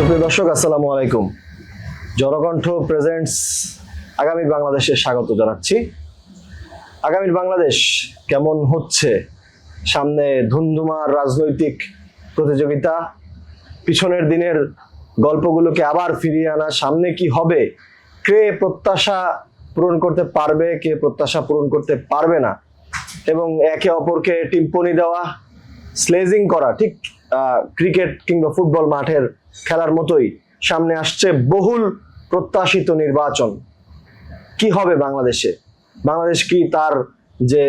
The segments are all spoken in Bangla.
সুপ্রিয় দর্শক, আসসালামু আলাইকুম। জনকণ্ঠ প্রেজেন্টস আগামী বাংলাদেশে স্বাগত জানাচ্ছি। আগামীর বাংলাদেশ কেমন হচ্ছে? সামনে ধুমধুমার রাজনৈতিক প্রতিযোগিতা। পিছনের দিনের গল্পগুলোকে আবার ফিরিয়ে আনা। সামনে কি হবে? কে প্রত্যাশা পূরণ করতে পারবে, কে প্রত্যাশা পূরণ করতে পারবে না? এবং একে অপরকে টিম্পনি দেওয়া স্লেজিং করা। ঠিক ক্রিকেট কিংবা ফুটবল মাঠের খেলার মতোই সামনে আসছে বহুল প্রত্যাশিত নির্বাচন। কি হবে বাংলাদেশে? বাংলাদেশ কি তার যে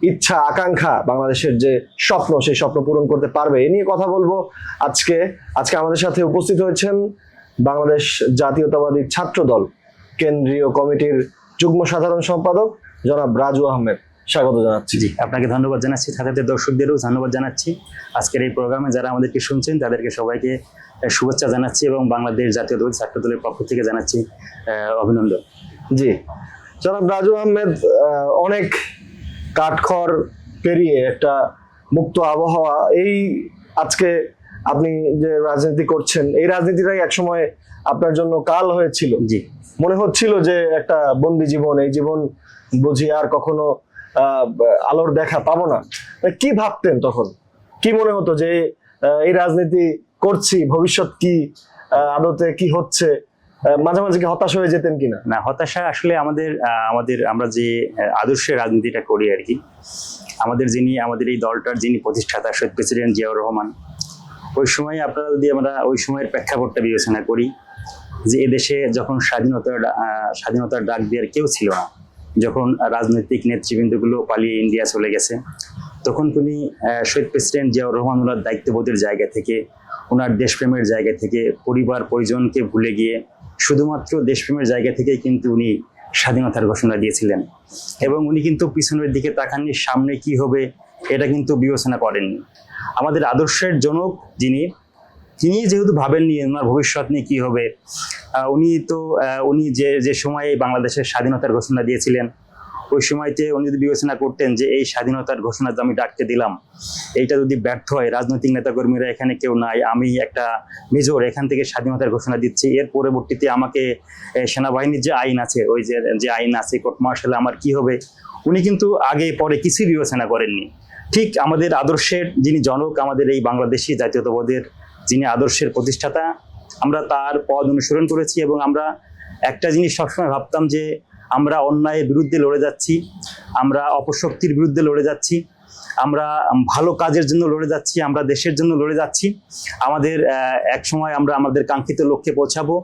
ইচ্ছা, আকাঙ্ক্ষা, বাংলাদেশের যে স্বপ্ন, সেই স্বপ্ন পূরণ করতে পারবে? এ নিয়ে কথা বলব আজকে। আজকে আমাদের সাথে উপস্থিত হয়েছেন বাংলাদেশ জাতীয়তাবাদী ছাত্র দল কেন্দ্রীয় কমিটির যুগ্ম সাধারণ সম্পাদক জনাব রাজু আহমেদ। স্বাগত জানাচ্ছি। জি, আপনাকে ধন্যবাদ জানাচ্ছি। সাথে দর্শকদেরও ধন্যবাদ জানাচ্ছি। আজকের এই প্রোগ্রামে যারা আমাদেরকে শুনছেন, তাদেরকে সবাইকে শুভেচ্ছা জানাচ্ছি এবং বাংলাদেশ জাতীয়তাবাদী ছাত্র দলের পক্ষ থেকে জানাচ্ছি অভিনন্দন। জি। জনাব রাজু আহমেদ অনেক কাঠখড় পেরিয়ে একটা মুক্ত আবহাওয়া। এই আজকে আপনি যে রাজনীতি করছেন এই রাজনীতিটাই একসময় আপনার জন্য কাল হয়েছিল। জি। মনে হচ্ছিল যে একটা বন্দি জীবন এই জীবন বুঝি আর কখনো আলোর দেখা পাবো না। কি ভাবতেন তখন? কি মনে হতো যে এই রাজনীতি করছি ভবিষ্যৎ কি আদতে কি হচ্ছে মাঝে মাঝে কি হতাশ হয়ে যেতেন কিনা? না হতাশা আসলে আমাদের আমাদের আমরা যে আহ, আদর্শের রাজনীতিটা করি আর কি আমাদের যিনি আমাদের এই দলটার যিনি প্রতিষ্ঠাতা শহীদ প্রেসিডেন্ট জিয়াউর রহমান ওই সময় আপনারা যদি আমরা ওই সময়ের প্রেক্ষাপটটা বিবেচনা করি যে এদেশে যখন স্বাধীনতার স্বাধীনতার ডাক দেওয়ার কেউ ছিল না যখন রাজনৈতিক নেতৃবৃন্দগুলো পালিয়ে ইন্ডিয়া চলে গেছে তখন তিনি শহীদ প্রেসিডেন্ট জিয়াউর রহমান দায়িত্ববোধের জায়গা থেকে ওনার দেশপ্রেমের জায়গা থেকে পরিবার পরিজনকে ভুলে গিয়ে শুধুমাত্র দেশপ্রেমের জায়গা থেকেই কিন্তু উনি স্বাধীনতার ঘোষণা দিয়েছিলেন। এবং উনি কিন্তু পিছনের দিকে তাকাননি, সামনে কি হবে এটা কিন্তু বিবেচনা করেননি। আমাদের আদর্শের জনক যিনি, তিনি যেহেতু ভাবেননি ওনার ভবিষ্যৎ নিয়ে কী হবে উনি তো উনি যে যে সময়ে বাংলাদেশের স্বাধীনতার ঘোষণা দিয়েছিলেন ওই সময়তে উনি যদি বিবেচনা করতেন যে এই স্বাধীনতার ঘোষণা যে আমি ডাকতে দিলাম, এইটা যদি ব্যর্থ হয়, রাজনৈতিক নেতাকর্মীরা এখানে কেউ নাই, আমি একটা মেজর, এখান থেকে স্বাধীনতার ঘোষণা দিচ্ছি। এর পরবর্তীতে আমাকে সেনাবাহিনীর যে আইন আছে, ওই যে যে আইন আছে, কোর্ট মার্শালে আমার কি হবে? উনি কিন্তু আগে পরে কিছুই বিবেচনা করেননি। ঠিক আমাদের আদর্শের যিনি জনক, আমাদের এই বাংলাদেশি জাতীয়তাবাদের যিনি আদর্শের প্রতিষ্ঠাতা, আমরা তার পদ অনুসরণ করেছি এবং আমরা একটা জিনিস সবসময় ভাবতাম যে আমরা অন্যায়ের বিরুদ্ধে লড়ে যাচ্ছি, আমরা অপশক্তির বিরুদ্ধে লড়ে যাচ্ছি, আমরা ভালো কাজের জন্য লড়ে যাচ্ছি, আমরা দেশের জন্য লড়ে যাচ্ছি। আমাদের এক সময় আমরা আমাদের কাঙ্ক্ষিত লক্ষ্যে পৌঁছাবো।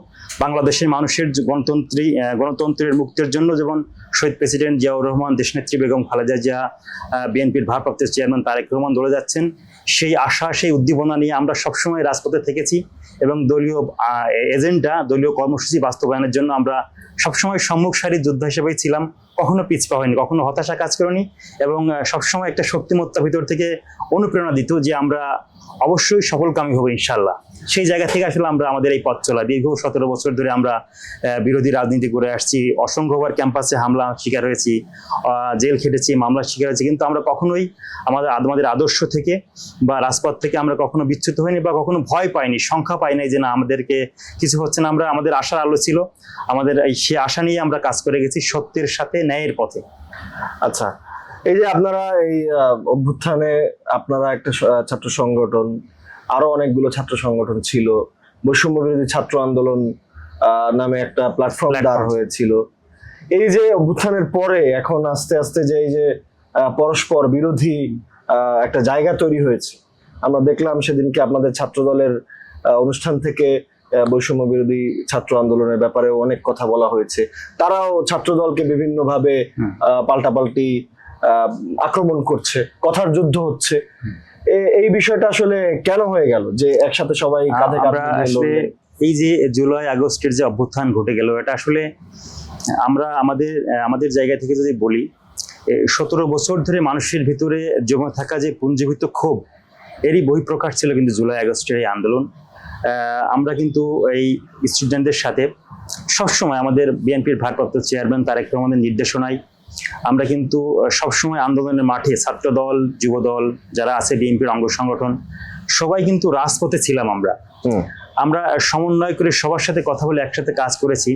বাংলাদেশের মানুষের গণতন্ত্রী গণতন্ত্রের মুক্তির জন্য যেমন শহীদ প্রেসিডেন্ট জিয়াউর রহমান, দেশনেত্রী বেগম খালেদা জিয়া বিএনপির ভারপ্রাপ্ত চেয়ারম্যান তারেক রহমান দলে যাচ্ছেন সেই আশা, সেই উদ্দীপনা নিয়ে আমরা সবসময় রাজপথে থেকেছি এবং দলীয় এজেন্ডা, দলীয় কর্মসূচি বাস্তবায়নের জন্য আমরা সবসময় সম্মুখ সারির যোদ্ধা হিসেবেই ছিলাম। কখনো পিছপা হয়নি, কখনো হতাশা কাজ করেনি এবং সবসময় একটা শক্তিমত্তা ভিতর থেকে অনুপ্রেরণা দিত যে আমরা অবশ্যই সফলকামী হব ইনশাল্লাহ। সেই জায়গা থেকে আসলে আমরা আমাদের এই পথ চলা। দীর্ঘ সতেরো বছর ধরে আমরা বিরোধী রাজনীতি করে আসছি। অসংখ্যবার ক্যাম্পাসে হামলা শিকার হয়েছি জেল খেটেছি, মামলার শিকার হয়েছি। কিন্তু আমরা কখনোই আমাদের আমাদের আদর্শ থেকে বা রাজপথ থেকে আমরা কখনো বিচ্যুত হইনি বা কখনো ভয় পাইনি, সংখ্যা পাই নাই যে না, আমাদেরকে কিছু হচ্ছে না। আমরা, আমাদের আশার আলো ছিল। আমাদের এই সে আশা নিয়ে আমরা কাজ করে গেছি সত্যের সাথে, ন্যায়ের পথে। আচ্ছা এই যে আপনারা এই অভ্যুত্থানে আপনারা একটা ছাত্র সংগঠন আরও অনেকগুলো ছাত্র সংগঠন ছিল। বৈষম্য বিরোধী ছাত্র আন্দোলন নামে একটা প্ল্যাটফর্ম দাঁড় হয়েছিল। এই যে অভ্যুত্থানের পরে এখন আস্তে আস্তে যে এই যে পরস্পর বিরোধী একটা জায়গা তৈরি হয়েছে। আমরা দেখলাম সেদিনকে আপনাদের ছাত্র দলের অনুষ্ঠান থেকে বৈষম্য বিরোধী ছাত্র আন্দোলনের ব্যাপারে অনেক কথা বলা হয়েছে। তারাও ছাত্র দলকে বিভিন্নভাবে পাল্টাপাল্টি আক্রমণ করছে কথার যুদ্ধ হচ্ছে। এই বিষয়টা আসলে কেন হয়ে গেল যে একসাথে সবাই কাঁধে কাঁধ আসলে এই যে জুলাই আগস্টের যে অভ্যুত্থান ঘটে গেল এটা আসলে আমরা আমাদের আমাদের জায়গা থেকে যদি বলি সতেরো বছর ধরে মানুষের ভিতরে জমে থাকা যে পুঞ্জীভূত ক্ষোভ এরই বহিঃপ্রকাশ ছিল কিন্তু জুলাই আগস্টের এই আন্দোলন। আহ, আমরা কিন্তু এই স্টুডেন্টদের সাথে সবসময় আমাদের বিএনপির ভারপ্রাপ্ত চেয়ারম্যান তারেক রহমানের নির্দেশনায় আমরা কিন্তু সবসময় আন্দোলনের মাঠে ছাত্র দল যুব দল যারা আছে বিএনপির অঙ্গ সংগঠন সবাই কিন্তু রাজপথে ছিলাম আমরা। আমরা সমন্বয় করে সবার সাথে কথা বলে একসাথে কাজ করেছি।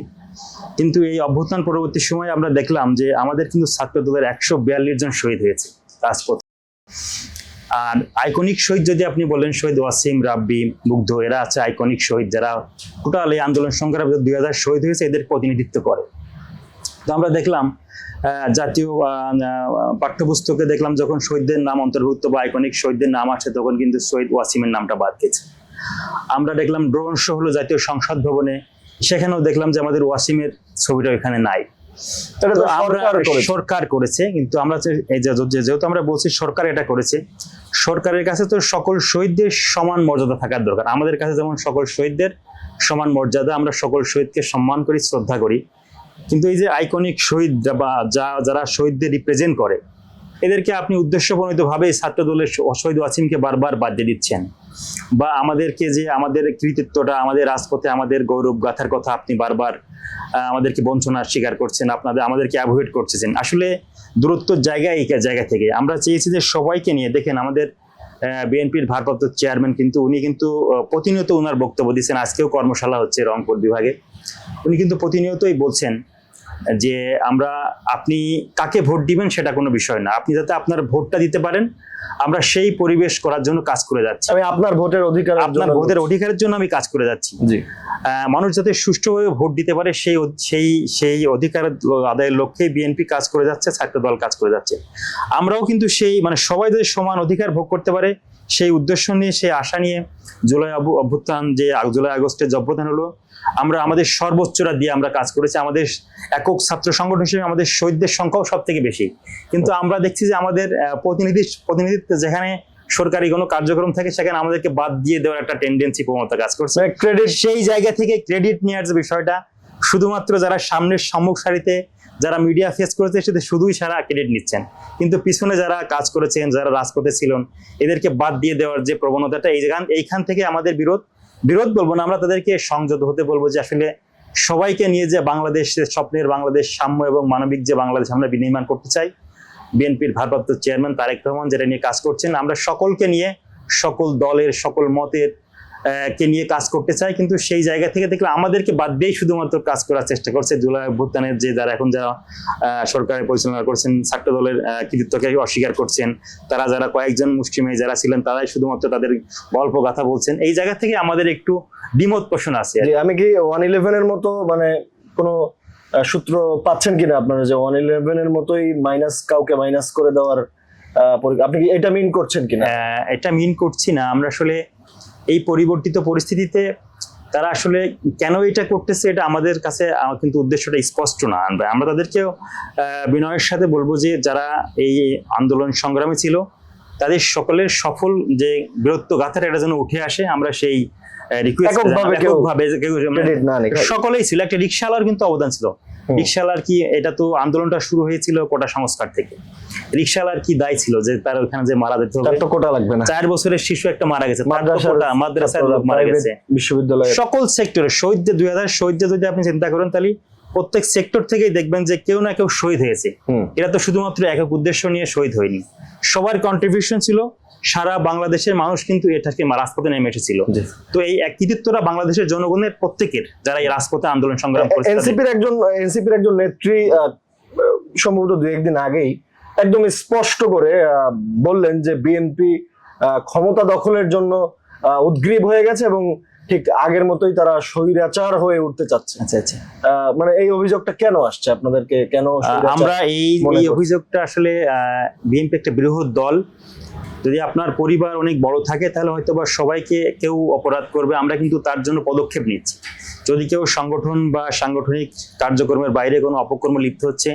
কিন্তু এই অভ্যুত্থান পরবর্তী সময় আমরা দেখলাম যে আমাদের কিন্তু ছাত্র দলের একশো বিয়াল্লিশ জন শহীদ হয়েছে রাজপথে। আর আইকনিক শহীদ যদি আপনি বলেন শহীদ ওয়াসিম রাব্বি মুগ্ধ এরা আছে আইকনিক শহীদ যারা টোটাল এই আন্দোলন সংগ্রামে দুই হাজার শহীদ হয়েছে এদের প্রতিনিধিত্ব করে। তো আমরা দেখলাম জাতীয় পাঠ্যপুস্তকে দেখলাম যখন শহীদদের নাম অন্তর্ভুক্ত বা আইকনিক শহীদদের নাম আসে তখন কিন্তু শহীদ ওয়াসিমের নামটা বাদ গেছে। আমরা দেখলাম ড্রোন শো হলো জাতীয় সংসদ ভবনে সেখানেও দেখলাম যে আমাদের ওয়াসিমের ছবিটা এখানে নাই। সরকার করেছে। কিন্তু আমরা এই যে- যে- যেহেতু আমরা বলছি সরকার এটা করেছে সরকারের কাছে তো সকল শহীদদের সমান মর্যাদা থাকার দরকার। আমাদের কাছে যেমন সকল শহীদদের সমান মর্যাদা আমরা সকল শহীদকে সম্মান করি শ্রদ্ধা করি। কিন্তু এই যে আইকনিক শহীদ বা যা, যারা শহীদদের রিপ্রেজেন্ট করে, এদেরকে আপনি উদ্দেশ্যপ্রণীতভাবে ছাত্র দলের শ- শহীদ ওয়াসিমকে বারবার বাদ দিয়ে দিচ্ছেন। বা আমাদেরকে যে, আমাদের কৃতিত্বটা, আমাদের রাজপথে আমাদের গৌরব গাথার কথা আপনি বারবার আমাদেরকে বঞ্চনার স্বীকার করছেন, আপনাদের, আমাদেরকে অ্যাভয়েড করতেছেন। আসলে দূরত্বর জায়গা এই জায়গা থেকে। আমরা চেয়েছি যে সবাইকে নিয়ে, দেখেন আমাদের বিএনপির ভারপ্রাপ্ত চেয়ারম্যান কিন্তু উনি কিন্তু প্রতিনিয়ত ওনার বক্তব্য দিচ্ছেন। আজকেও কর্মশালা হচ্ছে রংপুর বিভাগে। উনি কিন্তু প্রতিনিয়তই বলছেন যে আমরা আপনি কাকে ভোট দিবেন সেটা কোনো বিষয় না। আপনি যাতে আপনার ভোটটা দিতে পারেন আমরা সেই পরিবেশ করার জন্য কাজ করে যাচ্ছি। আমি আপনার ভোটের অধিকার আপনার ভোটের অধিকারের জন্য আমি কাজ করে যাচ্ছি। জি। মানুষ যাতে সুষ্ঠুভাবে ভোট দিতে পারে সেই সেই সেই অধিকার আদায়ের লক্ষ্যে বিএনপি কাজ করে যাচ্ছে ছাত্র দল কাজ করে যাচ্ছে। আমরাও কিন্তু সেই মানে সবাই যদি সমান অধিকার ভোগ করতে পারে সেই উদ্দেশ্য নিয়ে সেই আশা নিয়ে জুলাই অভ্যুত্থান যে জুলাই আগস্টের যে অভ্যুত্থান হলো আমরা আমাদের সর্বোচ্চটা দিয়ে আমরা কাজ করেছি। আমাদের একক ছাত্র সংগঠন হিসেবে আমাদের শহীদদের সংখ্যাও সব থেকে বেশি। কিন্তু আমরা দেখছি যে আমাদের প্রতিনিধি প্রতিনিধিত্ব যেখানে সরকারি কোনো কার্যক্রম থাকে সেখানে আমাদেরকে বাদ দিয়ে দেওয়ার একটা টেন্ডেন্সি প্রবণতা কাজ করছে। ক্রেডিট সেই জায়গা থেকে ক্রেডিট নেওয়ার যে বিষয়টা শুধুমাত্র যারা সামনের সম্মুখ সারিতে যারা মিডিয়া ফেস করেছে সেটা শুধুই সারা ক্রেডিট নিচ্ছেন। কিন্তু পিছনে যারা কাজ করেছেন, যারা রাজপথে ছিলেন, এদেরকে বাদ দিয়ে দেওয়ার যে প্রবণতাটা, এই এইখান এইখান থেকে আমাদের বিরোধ বিরোধ বলব না, আমরা তাদেরকে সংযত হতে বলব যে আসলে সবাইকে নিয়ে যে বাংলাদেশের স্বপ্নের বাংলাদেশ সাম্য এবং মানবিক যে বাংলাদেশ আমরা বিনির্মাণ করতে চাই, বিএনপির ভারপ্রাপ্ত চেয়ারম্যান তারেক রহমান যেটা নিয়ে কাজ করছেন, আমরা সকলকে নিয়ে সকল দলের, সকল মতের কে নিয়ে কাজ করতে চাই কিন্তু সেই জায়গা থেকে দেখলে আমাদেরকে বাদ দিয়েই শুধুমাত্র কাজ করার চেষ্টা করছে জুলাই অভ্যুত্থানের যে যারা এখন যারা সরকারের পরিচালনা করছেন ছাত্র দলের কৃতিত্বকে অস্বীকার করছেন তারা যারা কয়েকজন মুসলিমে যারা ছিলেন তারাই শুধুমাত্র তাদের গল্প কথা বলছেন। এই জায়গা থেকে আমাদের একটু দ্বিমত পোষণ আছে। আমি কি ওয়ান ইলেভেনের মতো মানে কোনো সূত্র পাচ্ছেন কিনা আপনারা যে ওয়ান ইলেভেনের মতোই মাইনাস কাউকে মাইনাস করে দেওয়ার আপনি কি এটা মিন করছেন কিনা? এটা মিন করছি না। আমরা আসলে এই পরিবর্তিত পরিস্থিতিতে তারা আসলে কেন এটা করতেছে এটা আমাদের কাছে কিন্তু উদ্দেশ্যটা স্পষ্ট না। আমরা আমরা তাদেরকেও বিনয়ের সাথে বলব যে যারা এই আন্দোলন সংগ্রামে ছিল তাদের সকলের সফল যে বীরত্ব গাথার এটা যেন উঠে আসে আমরা সেই রিকোয়েস্ট সকলেই ছিল একটা রিক্সাওয়ালার কিন্তু অবদান ছিল। রিক্সাওয়ালার কি এটা তো আন্দোলনটা শুরু হয়েছিল কোটা সংস্কার থেকে। রিক্সাওয়ালার কি দায় ছিল যে তার ওখানে যে মারা যেতে হবে? কোটা লাগবে না। চার বছরের শিশু একটা মারা গেছে কোটা, মাদ্রাসার লোক মারা গেছে। বিশ্ববিদ্যালয়ে সকল সেক্টরে শহীদদের দুই হাজার শহীদদের যদি আপনি চিন্তা করেন তাহলে প্রত্যেক সেক্টর থেকেই দেখবেন যে কেউ না কেউ শহীদ হয়েছে। এরা তো শুধুমাত্র একক উদ্দেশ্য নিয়ে শহীদ হয়নি। সবার কন্ট্রিবিউশন ছিল সারা বাংলাদেশের মানুষ কিন্তু এটাকে রাজপথে নেমে এসেছিল। তো এই কৃতিত্বটা বাংলাদেশের জনগণের প্রত্যেকের যারা এই রাজপথে আন্দোলন সংগ্রাম করেছে। এনসিপির একজন এনসিপির একজন নেত্রী সম্ভবত দু একদিন আগেই একদম স্পষ্ট করে বললেন যে বিএনপি ক্ষমতা দখলের জন্য উদ্গ্রীব হয়ে গেছে এবং ঠিক আগের মতোই তারা স্বৈরাচার হয়ে উঠতে চাচ্ছে। আচ্ছা আচ্ছা। আহ, মানে এই অভিযোগটা কেন আসছে? আপনাদেরকে কেন আমরা এই এই অভিযোগটা আসলে বিএনপি একটা বৃহৎ দল। যদি আপনার পরিবার অনেক বড় থাকে, তাহলে হয়তো বা সবাইকে কেউ অপরাধ করবে। আমরা কিন্তু তার জন্য পদক্ষেপ নিচ্ছি। যদি কেউ সংগঠন বা সাংগঠনিক কার্যক্রমের বাইরে কোনো অপকর্ম লিপ্ত হচ্ছে,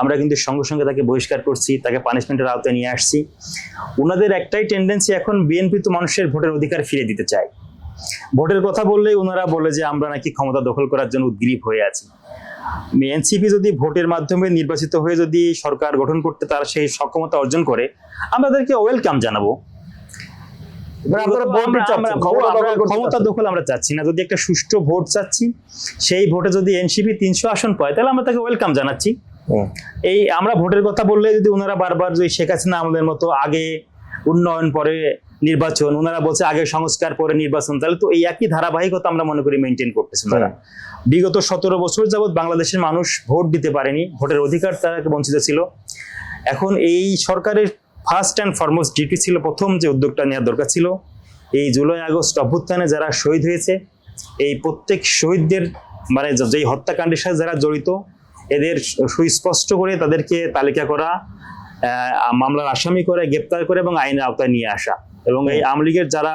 আমরা কিন্তু সঙ্গে সঙ্গে তাকে বহিষ্কার করছি, তাকে পানিশমেন্টের আওতায় নিয়ে আসছি। ওনাদের একটাই টেন্ডেন্সি এখন বিএনপি তো মানুষের ভোটের অধিকার ফিরে দিতে চায়। ভোটের কথা বললেই ওনারা বলে যে, আমরা নাকি ক্ষমতা দখল করার জন্য উদ্গ্রীব হয়ে আছি। এনসিপি যদি ভোটের মাধ্যমে নির্বাচিত হয়ে যদি সরকার গঠন করতে তার সেই সক্ষমতা অর্জন করে আমরা তাদেরকে ওয়েলকাম জানাব মানে ক্ষমতা দখল আমরা চাচ্ছি না। যদি একটা সুষ্ঠু ভোট চাচ্ছি সেই ভোটে যদি এনসিপি তিনশো আসন পায় তাহলে আমরা তাকে ওয়েলকাম জানাচ্ছি। এই আমরা ভোটের কথা বললে যদি ওনারা বারবার যদি শেখ হাসিনা আমাদের মতো আগে উন্নয়ন পরে নির্বাচন ওনারা বলছে আগে সংস্কার পরে নির্বাচন। তাহলে তো এই একই ধারাবাহিকতা আমরা মনে করি মেনটেন করতেছি। তারা বিগত সতেরো বছর যাবৎ বাংলাদেশের মানুষ ভোট দিতে পারেনি। ভোটের অধিকার তারা বঞ্চিত ছিল। এখন এই সরকারের ফার্স্ট অ্যান্ড ফরমোস্ট ডিউটি ছিল প্রথম যে উদ্যোগটা নেওয়ার দরকার ছিল। এই জুলাই আগস্ট অভ্যুত্থানে যারা শহীদ হয়েছে এই প্রত্যেক শহীদদের মানে যেই হত্যাকাণ্ডের সাথে যারা জড়িত এদের সুস্পষ্ট করে তাদেরকে তালিকা করা মামলার আসামি করে গ্রেপ্তার করে এবং আইনের আওতায় নিয়ে আসা। এবং এই আওয়ামী লীগের যারা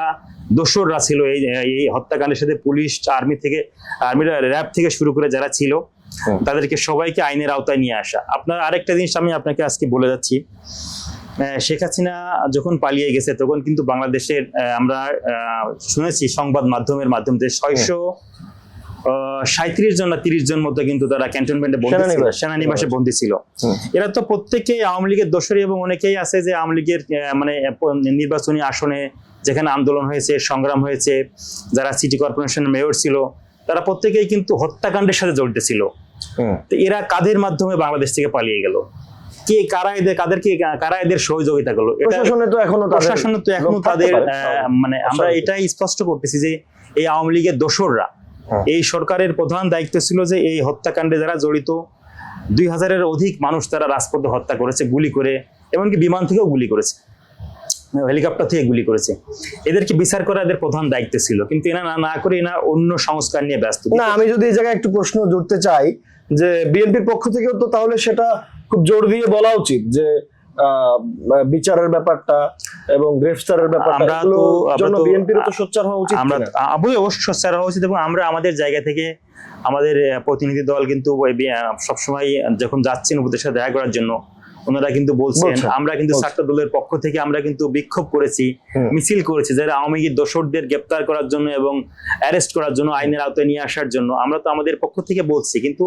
দোসররা ছিল এই এই হত্যাকাণ্ডের সাথে পুলিশ আর্মি থেকে আর্মি র্যাব থেকে শুরু করে যারা ছিল তাদেরকে সবাইকে আইনের আওতায় নিয়ে আসা। আপনার আরেকটা জিনিস আমি আপনাকে আজকে বলে যাচ্ছি। শেখ হাসিনা যখন পালিয়ে গেছে তখন কিন্তু বাংলাদেশের আমরা শুনেছি সংবাদ মাধ্যমের মাধ্যমে ছয়শো ছয়শো সাঁত্রিশ জন না তিরিশ জন মতো কিন্তু তারা ক্যান্টনমেন্টে বন্দী ছিল। সেনানিবাস। বন্দী ছিল। এরা তো প্রত্যেকেই আওয়ামী লীগের দোসরি এবং অনেকেই আছে যে আওয়ামী লীগের মানে নির্বাচনী আসনে যেখানে আন্দোলন হয়েছে সংগ্রাম হয়েছে যারা সিটি কর্পোরেশন মেয়র ছিল তারা প্রত্যেকেই কিন্তু হত্যাকাণ্ডের সাথে জড়িত ছিল। তো এরা কাদের মাধ্যমে বাংলাদেশ থেকে পালিয়ে গেল? কে কারা এদের কাদেরকে কারা এদের সহযোগিতা করল? প্রশাসনে তো এখনও প্রশাসনে তো এখনও তাদের মানে আমরা এটাই স্পষ্ট করতেছি যে এই আওয়ামী লীগের দোসররা। এই সরকারের প্রধান দায়িত্ব ছিল যে এই হত্যাকাণ্ডে যারা জড়িত দুই হাজারের অধিক মানুষ তারা রাজপথে হত্যা করেছে গুলি করে এমনকি বিমান থেকেও গুলি করেছে। হেলিকপ্টার থেকে গুলি করেছে। এদেরকে বিচার করা এদের প্রধান দায়িত্ব ছিল। কিন্তু এনা না না করে এনা অন্য সংস্কার নিয়ে ব্যস্ত। না আমি যদি এই জায়গায় একটু প্রশ্ন জুড়তে চাই যে বিএনপির পক্ষ থেকেও তো তাহলে সেটা খুব জোর দিয়ে বলা উচিত যে বিচারের ব্যাপারটা এবং গ্রেফতারের ব্যাপারটা আমরা তো- জন্য বিএনপির তো সোচ্চার হওয়া উচিত আমরা কিনা? অবশ্যই সোচ্চার হওয়া উচিত এবং আমরা আমাদের জায়গা থেকে আমাদের প্রতিনিধি দল কিন্তু সবসময় যখন যাচ্ছেন উপদেষ্টা দেখা করার জন্য ওনারা কিন্তু বলছেন আমরা কিন্তু ছাত্র দলের পক্ষ থেকে আমরা কিন্তু বিক্ষোভ করেছি মিছিল করেছি যারা আওয়ামী লীগের দোসরদের গ্রেপ্তার করার জন্য এবং অ্যারেস্ট করার জন্য আইনের আওতায় নিয়ে আসার জন্য আমরা তো আমাদের পক্ষ থেকে বলছি কিন্তু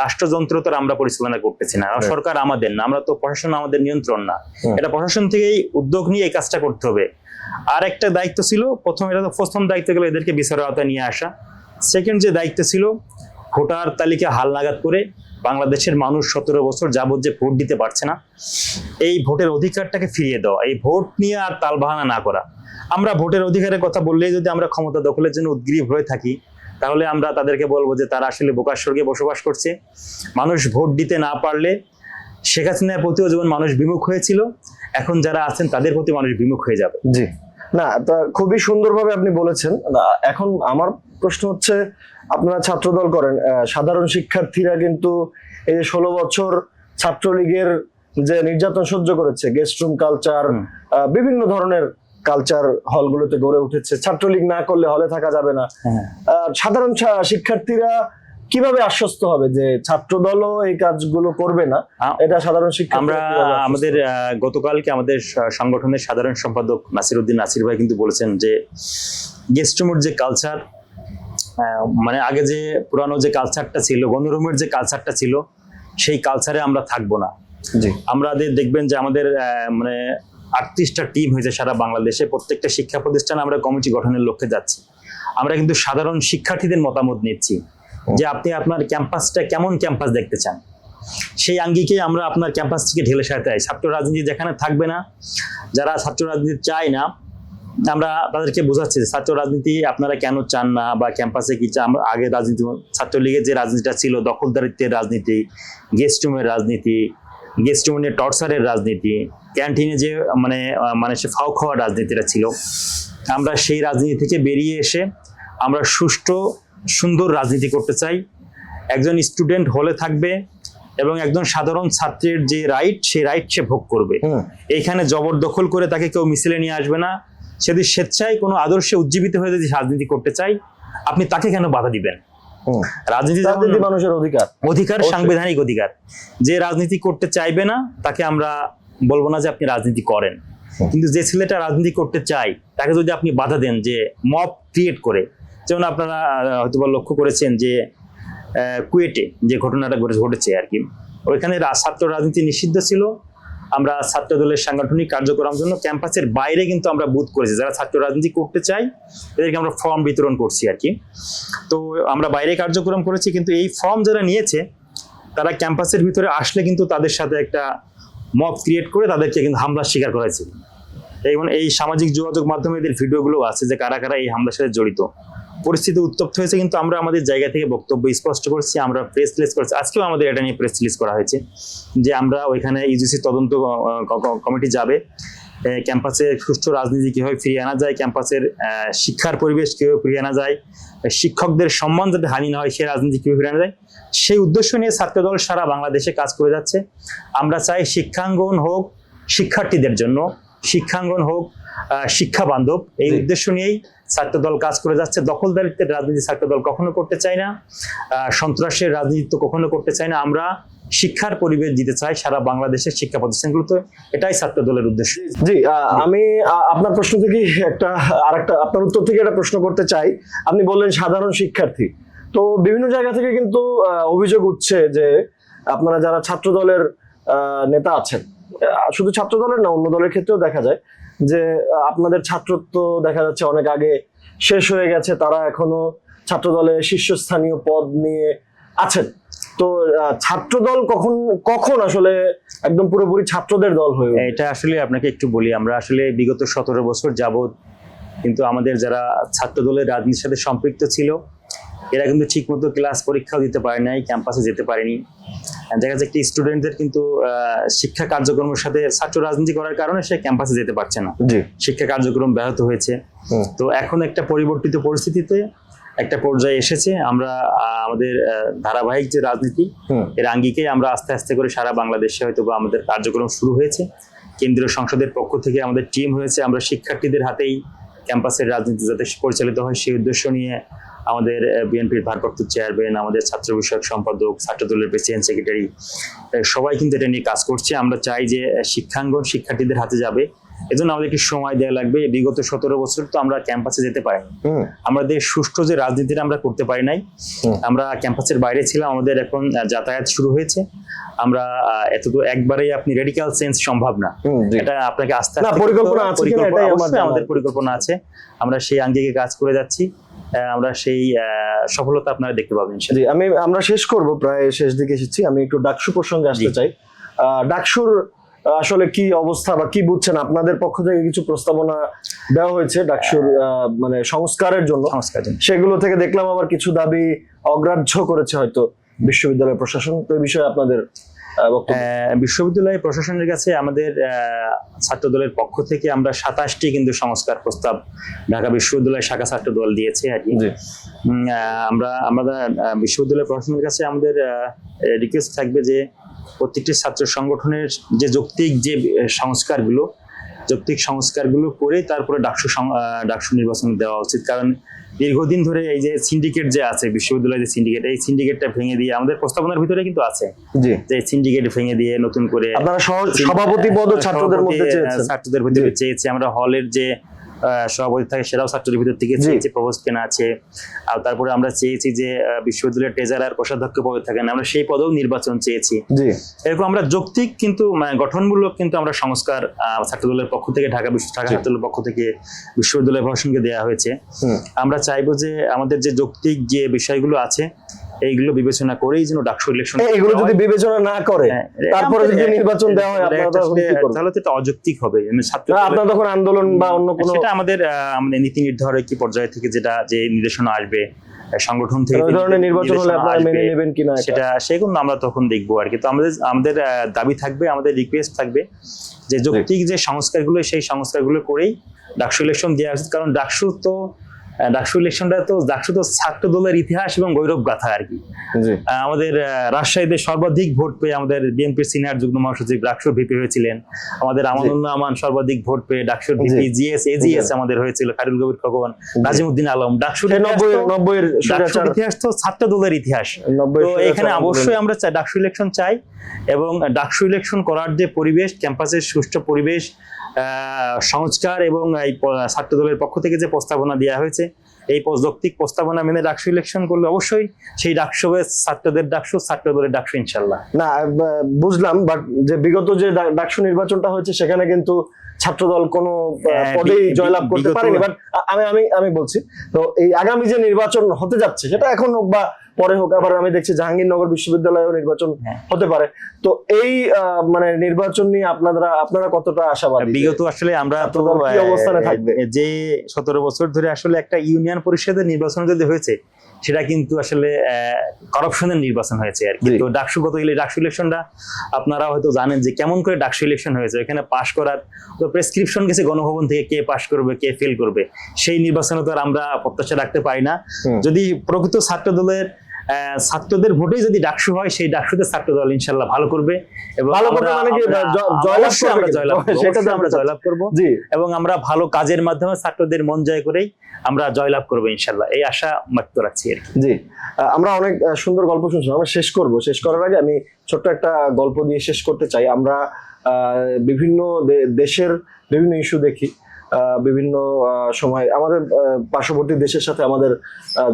রাষ্ট্রযন্ত্র তো আমরা পরিচালনা করতেছি না। সরকার আমাদের না আমরা তো প্রশাসন আমাদের নিয়ন্ত্রণ না। এটা প্রশাসন থেকেই উদ্যোগ নিয়ে এই কাজটা করতে হবে। আর একটা দায়িত্ব ছিল প্রথম এটা তো প্রথম দায়িত্ব গেলে এদেরকে বিচারের আওতায় নিয়ে আসা। সেকেন্ড যে দায়িত্ব ছিল ভোটার তালিকা হালনাগাদ করে বাংলাদেশের মানুষ সতেরো বছর যাবত যে ভোট দিতে পারছে না, এই ভোটের অধিকারটাকে ফিরিয়ে দেওয়া, এই ভোট নিয়ে আর তালবাহানা না করা। আমরা ভোটের অধিকারের কথা বললেই যদি আমরা ক্ষমতা দখলের জন্য উদ্গ্রীব হয়ে থাকি, তাহলে আমরা তাদেরকে বলব যে তারা আসলে বোকার স্বর্গে বসবাস করছে। মানুষ ভোট দিতে না পারলে শেখ হাসিনার প্রতিও যেমন মানুষ বিমুখ হয়েছিল, এখন যারা আছেন তাদের প্রতি মানুষ বিমুখ হয়ে যাবে। জি। না খুবই সুন্দরভাবে আপনি বলেছেন। এখন আমার প্রশ্ন হচ্ছে আপনারা ছাত্রদল করেন আহ, সাধারণ শিক্ষার্থীরা কিন্তু এই যে ষোলো বছর ছাত্রলীগের যে নির্যাতন সহ্য করেছে গেস্ট রুম কালচার বিভিন্ন ধরনের কালচার হলগুলোতে গড়ে উঠেছে। ছাত্রলীগ না করলে হলে থাকা যাবে না। হ্যাঁ। সাধারণ শিক্ষার্থীরা কীভাবে আশ্বস্ত হবে যে ছাত্র ছাত্রদলও এই কাজগুলো করবে না? এটা সাধারণ শিক্ষার্থীরা আমরা আমাদের গতকালকে আমাদের সংগঠনের সাধারণ সম্পাদক নাসির উদ্দিন নাসির ভাই কিন্তু বলেছেন যে গেস্টরুমের যে কালচার মানে আগে যে পুরানো যে কালচারটা ছিল গণরুমের যে কালচারটা ছিল সেই কালচারে আমরা থাকব না। জি। আমাদের দেখবেন যে আমাদের মানে আটত্রিশটা টিম হয়েছে সারা বাংলাদেশে। প্রত্যেকটা শিক্ষা প্রতিষ্ঠানে আমরা কমিটি গঠনের লক্ষ্যে যাচ্ছি। আমরা কিন্তু সাধারণ শিক্ষার্থীদের মতামত নিচ্ছি যে আপনি আপনার ক্যাম্পাসটা কেমন ক্যাম্পাস দেখতে চান? সেই আঙ্গিকে আমরা আপনার ক্যাম্পাস থেকে ঢেলে সাজাতে চাই। ছাত্র রাজনীতি যেখানে থাকবে না যারা ছাত্র রাজনীতি চায় না আমরা তাদেরকে বোঝাচ্ছি যে ছাত্র রাজনীতি আপনারা কেন চান না বা ক্যাম্পাসে কি চান? আমরা আগে রাজনীতি ছাত্রলীগের যে রাজনীতিটা ছিল দখলদারিত্বের রাজনীতি গেস্ট রুমের রাজনীতি গেস্ট রুমে টর্চারের রাজনীতি ক্যান্টিনে যে মানে মানে সে ফাও খাওয়ার রাজনীতিটা ছিল আমরা সেই রাজনীতি থেকে বেরিয়ে এসে আমরা সুষ্ঠু সুন্দর রাজনীতি করতে চাই। একজন স্টুডেন্ট হলে থাকবে এবং একজন সাধারণ ছাত্রের যে রাইট সেই রাইট সে ভোগ করবে। এইখানে জবরদখল করে তাকে কেউ মিছিলে নিয়ে আসবে না। সে যদি স্বেচ্ছায় কোনো আদর্শে উজ্জীবিত হয়ে যদি রাজনীতি করতে চাই আপনি তাকে কেন বাধা দিবেন? রাজনীতি মানুষের অধিকার। অধিকার সাংবিধানিক অধিকার। যে রাজনীতি করতে চাইবে না তাকে আমরা বলব না যে আপনি রাজনীতি করেন। কিন্তু যে ছেলেটা রাজনীতি করতে চায় তাকে যদি আপনি বাধা দেন যে মব ক্রিয়েট করে যেমন আপনারা হয়তো বা লক্ষ্য করেছেন যে কুয়েটে যে ঘটনাটা ঘটে ঘটেছে আর কি ওইখানে ছাত্র রাজনীতি নিষিদ্ধ ছিল। আমরা ছাত্র দলের সাংগঠনিক কার্যক্রমের জন্য ক্যাম্পাসের বাইরে কিন্তু আমরা বুথ করেছি। যারা ছাত্র রাজনীতি করতে চাই এদেরকে আমরা ফর্ম বিতরণ করছি আর কি। তো আমরা বাইরে কার্যক্রম করেছি, কিন্তু এই ফর্ম যারা নিয়েছে, তারা ক্যাম্পাসের ভিতরে আসলে কিন্তু তাদের সাথে একটা মব ক্রিয়েট করে তাদেরকে কিন্তু হামলার শিকার করেছে এবং এই সামাজিক যোগাযোগ মাধ্যমে এদের ভিডিওগুলো আছে যে কারা কারা এই হামলার সাথে জড়িত। পরিস্থিতি উত্তপ্ত হয়েছে কিন্তু আমরা আমাদের জায়গা থেকে বক্তব্য স্পষ্ট করছি আমরা প্রেস রিলিজ করেছি। আজকেও আমাদের এটা নিয়ে প্রেস রিলিজ করা হয়েছে যে আমরা ওইখানে ইউজিসি তদন্ত ক- ক- কমিটি যাবে। ক্যাম্পাসে সুষ্ঠু রাজনীতি কীভাবে ফিরিয়ে আনা যায় ক্যাম্পাসের শিক্ষার পরিবেশ কীভাবে ফিরিয়ে আনা যায় শিক্ষকদের সম্মান যাতে হানি না হয় সে রাজনীতি কীভাবে ফিরিয়ে আনা যায় সেই উদ্দেশ্য নিয়ে ছাত্রদল সারা বাংলাদেশে কাজ করে যাচ্ছে। আমরা চাই শিক্ষাঙ্গন হোক শিক্ষার্থীদের জন্য শিক্ষাঙ্গন হোক শিক্ষা বান্ধব এই উদ্দেশ্য নিয়েই ছাত্রদল কাজ করে যাচ্ছে, দখলদারিত্বের রাজনীতি ছাত্রদল কখনো করতে চায় না সন্ত্রাসের রাজনীতি তো কখনো করতে চায় না। আমরা শিক্ষার পরিবেশ দিতে চাই সারা বাংলাদেশের শিক্ষা প্রতিষ্ঠানগুলোতে। এটাই ছাত্রদলের উদ্দেশ্য। জি আমি আপনার প্রশ্ন থেকে একটা আর একটা আপনার উত্তর থেকে একটা প্রশ্ন করতে চাই। আপনি বললেন সাধারণ শিক্ষার্থী। তো বিভিন্ন জায়গা থেকে কিন্তু অভিযোগ উঠছে যে আপনারা যারা ছাত্র দলের নেতা আছেন শুধু ছাত্র দলের না, অন্য দলের ক্ষেত্রেও দেখা যায় যে আপনাদের ছাত্রত্ব দেখা যাচ্ছে অনেক আগে শেষ হয়ে গেছে, তারা এখনও ছাত্র দলের শীর্ষস্থানীয় পদ নিয়ে আছেন। তো ছাত্র দল কখন কখন আসলে একদম পুরোপুরি ছাত্রদের দল হয়ে এটা আসলে আপনাকে একটু বলি, আমরা আসলে বিগত সতেরো বছর যাবৎ কিন্তু আমাদের যারা ছাত্র দলের রাজনীতির সাথে সম্পৃক্ত ছিল, এরা কিন্তু ঠিকমতো ক্লাস পরীক্ষাও দিতে পারে নাই, ক্যাম্পাসে যেতে পারেনি। দেখা যাচ্ছে একটি স্টুডেন্টদের কিন্তু শিক্ষা কার্যক্রমের সাথে ছাত্র রাজনীতি করার কারণে সে ক্যাম্পাসে যেতে পারছে না। শিক্ষা কার্যক্রম ব্যাহত হয়েছে। তো এখন একটা পরিবর্তিত পরিস্থিতিতে একটা পর্যায়ে এসেছে। আমরা আমাদের ধারাবাহিক যে রাজনীতি এর আঙ্গিকে আমরা আস্তে আস্তে করে সারা বাংলাদেশে হয়তো বা আমাদের কার্যক্রম শুরু হয়েছে। কেন্দ্রীয় সংসদের পক্ষ থেকে আমাদের টিম হয়েছে। আমরা শিক্ষার্থীদের হাতেই ক্যাম্পাসের রাজনীতি যাতে পরিচালিত হয় সেই উদ্দেশ্য নিয়ে আমাদের বিএনপির ভারপ্রাপ্ত চেয়ারম্যান আমাদের ছাত্র বিষয়ক সম্পাদক ছাত্র দলের প্রেসিডেন্ট সেক্রেটারি সবাই কিন্তু এটা নিয়ে কাজ করছে। আমরা চাই যে শিক্ষাঙ্গন শিক্ষার্থীদের হাতে যাবে। এজন্য আমাদেরকে সময় দেওয়া লাগবে। বিগত সতেরো বছর তো আমরা ক্যাম্পাসে যেতে হুম। আমাদের সুষ্ঠু যে রাজনীতিটা আমরা করতে পারি নাই। আমরা ক্যাম্পাসের বাইরে ছিলাম। আমাদের এখন যাতায়াত শুরু হয়েছে। আমরা এত তো একবারেই আপনি রেডিক্যাল চেঞ্জ সম্ভব না। এটা আপনাকে আস্তে আস্তে পরিকল্পনা। আমাদের পরিকল্পনা আছে। আমরা সেই আঙ্গিকে কাজ করে যাচ্ছি। আমরা সেই সফলতা আপনারা দেখতে পাবেন জি আমি আমরা শেষ করব প্রায় শেষ দিকে এসেছি। আমি একটু ডাকসু প্রসঙ্গে আসতে চাই। ডাকসুর আসলে কি অবস্থা বা কি বুঝছেন? আপনাদের পক্ষ থেকে কিছু প্রস্তাবনা দেওয়া হয়েছে ডাকসুর আহ, মানে সংস্কারের জন্য। সেগুলো থেকে দেখলাম আবার কিছু দাবি অগ্রাহ্য করেছে হয়তো বিশ্ববিদ্যালয় প্রশাসন। তো এই বিষয়ে আপনাদের বিশ্ববিদ্যালয় প্রশাসনের কাছে আমাদের ছাত্র দলের পক্ষ থেকে আমরা সাতাশটি কিন্তু সংস্কার প্রস্তাব ঢাকা বিশ্ববিদ্যালয় শাখা ছাত্র দল দিয়েছে আর কি। আমরা আমরা বিশ্ববিদ্যালয় প্রশাসনের কাছে আমাদের রিকোয়েস্ট থাকবে যে প্রত্যেকটি ছাত্র সংগঠনের যে যৌক্তিক যে সংস্কারগুলো যৌক্তিক সংস্কারগুলো করে তারপরে ডাকসু ডাকসু নির্বাচন দেওয়া উচিত। কারণ দীর্ঘদিন ধরে এই যে সিন্ডিকেট যে আছে বিশ্ববিদ্যালয়ের যে সিন্ডিকেট এই সিন্ডিকেটটা ভেঙে দিয়ে আমাদের প্রস্তাবনার ভিতরে কিন্তু আছে। যে সিন্ডিকেট ভেঙে দিয়ে নতুন করে আপনারা সভাপতি পদ ছাত্রদের মধ্যে চেয়েছেন। ছাত্রদের ভিতরে চেয়েছি আমরা হলের যে সভাপতি থাকে সেটাও ছাত্রদের ভিতর থেকে। চেয়েছি প্রভোস্ট কেনা আছে। আর তারপরে আমরা চেয়েছি যে বিশ্ববিদ্যালয়ের ট্রেজারার কোষাধ্যক্ষ পদে থাকেন আমরা সেই পদেও নির্বাচন চেয়েছি। এরকম আমরা যৌক্তিক কিন্তু মানে গঠনমূলক কিন্তু আমরা সংস্কার ছাত্রদলের পক্ষ থেকে ঢাকা বিশ্ব ঢাকা। ছাত্রদলের পক্ষ থেকে বিশ্ববিদ্যালয় প্রশাসনকে দেওয়া হয়েছে। আমরা চাইব যে আমাদের যে যৌক্তিক যে বিষয়গুলো আছে এইগুলো বিবেচনা করেই যেন ডাকসু ইলেকশন এই- এগুলো যদি বিবেচনা না করে হ্যাঁ, তারপরে যদি নির্বাচন দেওয়া হয় আপনারা তখন কি করবেন? তাহলে তো এটা অযৌক্তিক হবে। মানে ছাত্র আপনারা তখন আন্দোলন বা অন্য কোনো সেটা আমাদের আমাদের নীতি নির্ধারক কি পর্যায় থেকে যেটা যে নির্দেশনা আসবে সংগঠন থেকে ধরনের নির্বাচন হলে আপনারা মেনে নেবেন কিনা সেটা সেগুলো আমরা তখন দেখব আর কি। তো আমাদের আমাদের দাবি থাকবে আমাদের রিকোয়েস্ট থাকবে যে যৌক্তিক যে সংস্কারগুলো সেই সংস্কারগুলো করেই ডাকসু ইলেকশন দেওয়া উচিত। কারণ ডাকসু তো ডাকসু ইলেকশনটা তো ডাকসু তো ছাত্র দলের ইতিহাস এবং গৌরব গাথা আর কি। আমাদের রাজশাহীতে সর্বাধিক ভোট পেয়ে আমাদের বিএনপির সিনিয়র যুগ্ম মহাসচিব ডাকসুর ভিপি হয়েছিলেন। আমাদের আমানুল্লাহ আমান সর্বাধিক ভোট পেয়ে ডাকসুর ভিপি জিএস এজিএস আমাদের হয়েছিল খায়রুল কবির খোকন নাজিমুদ্দিন আলম। ডাকসুর ডাকসুর ইতিহাস তো ছাত্র দলের ইতিহাস তো এখানে অবশ্যই আমরা চাই ডাকসু ইলেকশন চাই এবং ডাকসু ইলেকশন করার যে পরিবেশ ক্যাম্পাসের সুষ্ঠু পরিবেশ আহ, সংস্কার এবং এই ছাত্র দলের পক্ষ থেকে যে প্রস্তাবনা দেওয়া হয়েছে এই যৌক্তিক প্রস্তাবনা মেনে ডাকসু ইলেকশন করলে অবশ্যই সেই ডাকসু হবে ছাত্রদের ডাকসু ছাত্র দলের ডাকসু ইনশাল্লাহ না বুঝলাম বাট যে বিগত যে ডাকসু নির্বাচনটা হয়েছে সেখানে কিন্তু ছাত্রদল কোনো হ্যাঁ, পদেই জয়লাভ করতে পারেনি বাট আমি আমি আমি বলছি তো এই আগামী যে নির্বাচন হতে যাচ্ছে সেটা এখন হোক বা পরে হোক আবার আমি দেখছি জাহাঙ্গীরনগর বিশ্ববিদ্যালয়েও নির্বাচন হ্যাঁ। হতে পারে। তো এই মানে নির্বাচন নিয়ে আপনারা আপনারা কতটা আশাবাদী? বিগত আসলে আমরা তো অবস্থানে থাকবে? যে সতেরো বছর ধরে আসলে একটা ইউনিয়ন পরিষদের নির্বাচন যদি হয়েছে সেটা কিন্তু আসলে করাপশনের নির্বাচন হয়েছে আর কি। জি। তো ডাকসুগত ইলে ডাকসু ইলেকশনটা আপনারা হয়তো জানেন যে কেমন করে ডাকসু ইলেকশন হয়েছে। এখানে পাশ করার তো প্রেসক্রিপশন গেছে গণভবন থেকে কে পাশ করবে কে ফেল করবে। সেই নির্বাচনে তো আর আমরা প্রত্যাশা রাখতে পারি না। যদি প্রকৃত ছাত্র দলের ছাত্রদের ভোটে যদি ডাকসু হয় সেই ডাকসুতে ছাত্র দল ইনশাল্লাহ ভালো করবে। এবং ভালো করবে আমরা- মানে কি, জয়লাভ করবে আমরা জয়লাভ সেটা তো আমরা জয়লাভ করব। জি। এবং আমরা ভালো কাজের মাধ্যমে ছাত্রদের মন জয় করেই আমরা জয়লাভ করব ইনশাল্লাহ। এই আশা ব্যক্ত রাখছি আর কি। জি। আমরা অনেক সুন্দর গল্প শুনছিলাম আমরা শেষ করব। শেষ করার আগে আমি ছোট্ট একটা গল্প দিয়ে শেষ করতে চাই। আমরা আহ, বিভিন্ন দেশের বিভিন্ন ইস্যু দেখি। বিভিন্ন সময় আমাদের পার্শ্ববর্তী দেশের সাথে আমাদের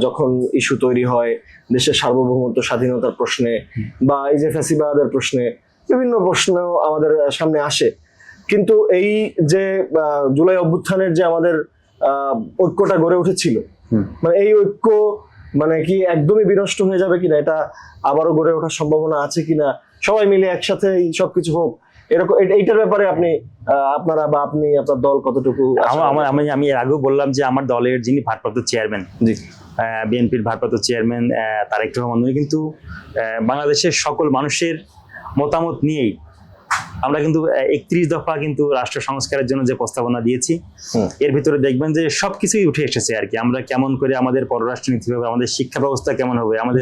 যখন ইস্যু তৈরি হয় দেশের সার্বভৌমত্ব স্বাধীনতার প্রশ্নে বা এই যে ফ্যাসিবাদের প্রশ্নে বিভিন্ন প্রশ্ন আমাদের সামনে আসে। কিন্তু এই যে জুলাই অভ্যুত্থানের যে আমাদের আহ, ঐক্যটা গড়ে উঠেছিল মানে এই ঐক্য মানে কি একদমই বিনষ্ট হয়ে যাবে কিনা এটা আবারও গড়ে ওঠার সম্ভাবনা আছে কিনা সবাই মিলে একসাথে এই সবকিছু হোক এরকম এইটার ব্যাপারে আপনি আপনারা বা আপনি আপনার দল কতটুকু আমার আমি আমি এর আগেও বললাম যে আমার দলের যিনি ভারপ্রাপ্ত চেয়ারম্যান জি। বিএনপির ভারপ্রাপ্ত চেয়ারম্যান তারেক রহমান উনি কিন্তু বাংলাদেশের সকল মানুষের মতামত নিয়েই আমরা কিন্তু একত্রিশ দফা কিন্তু রাষ্ট্র সংস্কারের জন্য যে প্রস্তাবনা দিয়েছি এর ভিতরে দেখবেন যে সবকিছুই উঠে এসেছে আর কি। আমরা কেমন করে আমাদের পররাষ্ট্র নীতি হবে আমাদের শিক্ষা ব্যবস্থা কেমন হবে আমাদের।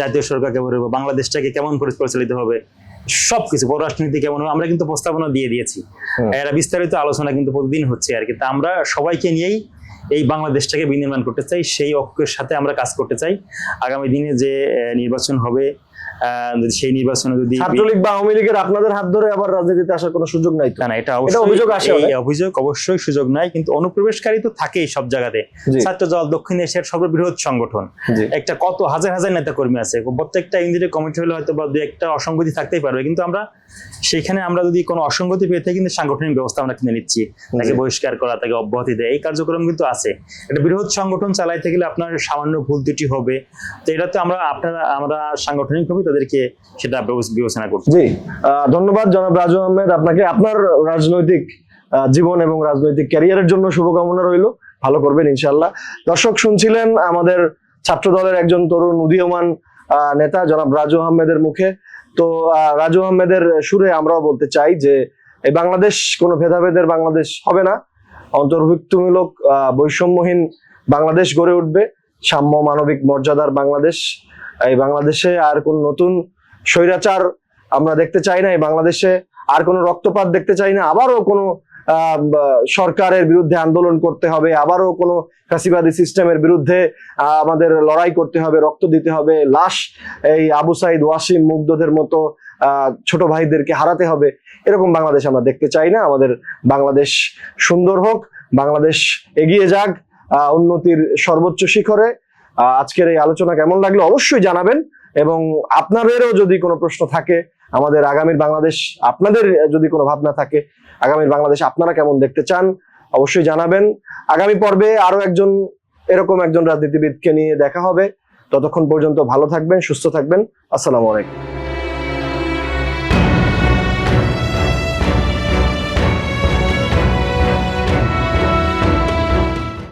জাতীয় সরকার কেমন হবে বাংলাদেশটাকে কেমন করে পরিচালিত হবে সবকিছু পররাষ্ট্রনীতি কেমন হবে আমরা কিন্তু প্রস্তাবনা দিয়ে দিয়েছি। এরা বিস্তারিত আলোচনা কিন্তু প্রতিদিন হচ্ছে আর কি। তা আমরা সবাইকে নিয়েই এই বাংলাদেশটাকে বিনির্মাণ করতে চাই সেই অক্ষের সাথে আমরা কাজ করতে চাই। আগামী দিনে যে নির্বাচন হবে সেই নির্বাচনে যদি ছাত্রলীগ বা আওয়ামী লীগের আপনাদের হাত ধরে আবার রাজনীতিতে আসার কোনো সুযোগ নাই না এটা এটা অভিযোগ আসে এই অভিযোগ অবশ্যই সুযোগ নাই কিন্তু অনুপ্রবেশকারী তো থাকেই সব জায়গাতে। ছাত্র দল দক্ষিণ এশিয়ার সর্ববৃহৎ সংগঠন। একটা কত হাজার হাজার নেতা কর্মী আছে প্রত্যেকটা ইঞ্জিনিয়ার কমিটি হলে হয়তো বা দু একটা অসঙ্গতি থাকতেই পারবে কিন্তু আমরা সেখানে আমরা যদি কোনো অসঙ্গতি পেয়ে থাকি কিন্তু সাংগঠনিক ব্যবস্থা আমরা কিনে নিচ্ছি তাকে বহিষ্কার করা তাকে অব্যাহতি দেয় এই কার্যক্রম কিন্তু আছে। একটা বৃহৎ সংগঠন চালাইতে গেলে আপনার সামান্য ভুল ত্রুটি হবে। তো এটা তো আমরা আপনারা আমরা সাংগঠনিকভাবে তাদেরকে সেটা বিবেচনা করছি জি। ধন্যবাদ জনাব রাজু আহমেদ আপনাকে। আপনার রাজনৈতিক জীবন এবং রাজনৈতিক ক্যারিয়ারের জন্য শুভকামনা রইল। ভালো করবেন ইনশাল্লাহ দর্শক, শুনছিলেন আমাদের ছাত্র দলের একজন তরুণ উদীয়মান নেতা জনাব রাজু আহমেদের মুখে। তো রাজু আহমেদের সুরে আমরাও বলতে চাই যে এই বাংলাদেশ কোনো ভেদাভেদের বাংলাদেশ হবে না। অন্তর্ভুক্তমূলক বৈষম্যহীন বাংলাদেশ গড়ে উঠবে। সাম্য মানবিক মর্যাদার বাংলাদেশ। এই বাংলাদেশে আর কোন নতুন স্বৈরাচার আমরা দেখতে চাই না, এই বাংলাদেশে আর কোনো রক্তপাত দেখতে চাই না, আবারও কোনো সরকারের বিরুদ্ধে আন্দোলন করতে হবে, আবারও কোনো ফ্যাসিবাদী সিস্টেমের বিরুদ্ধে আমাদের লড়াই করতে হবে, রক্ত দিতে হবে, লাশ এই আবু সাইদ ওয়াসিম মুগ্ধদের মতো ছোট ভাইদেরকে হারাতে হবে, এরকম বাংলাদেশ আমরা দেখতে চাই না, আমাদের বাংলাদেশ সুন্দর হোক, বাংলাদেশ এগিয়ে যাক উন্নতির সর্বোচ্চ শিখরে আজকের এই আলোচনা কেমন লাগল অবশ্যই জানাবেন এবং আপনাদেরও যদি কোনো প্রশ্ন থাকে, আমাদের আগামীর বাংলাদেশ, আপনাদের যদি কোনো ভাবনা থাকে, আগামীর বাংলাদেশ আপনারা কেমন দেখতে চান, অবশ্যই জানাবেন। আগামী পর্বে আরও একজন, এরকম একজন রাজনীতিবিদকে নিয়ে দেখা হবে। ততক্ষণ পর্যন্ত ভালো থাকবেন, সুস্থ থাকবেন। আসসালামু আলাইকুম।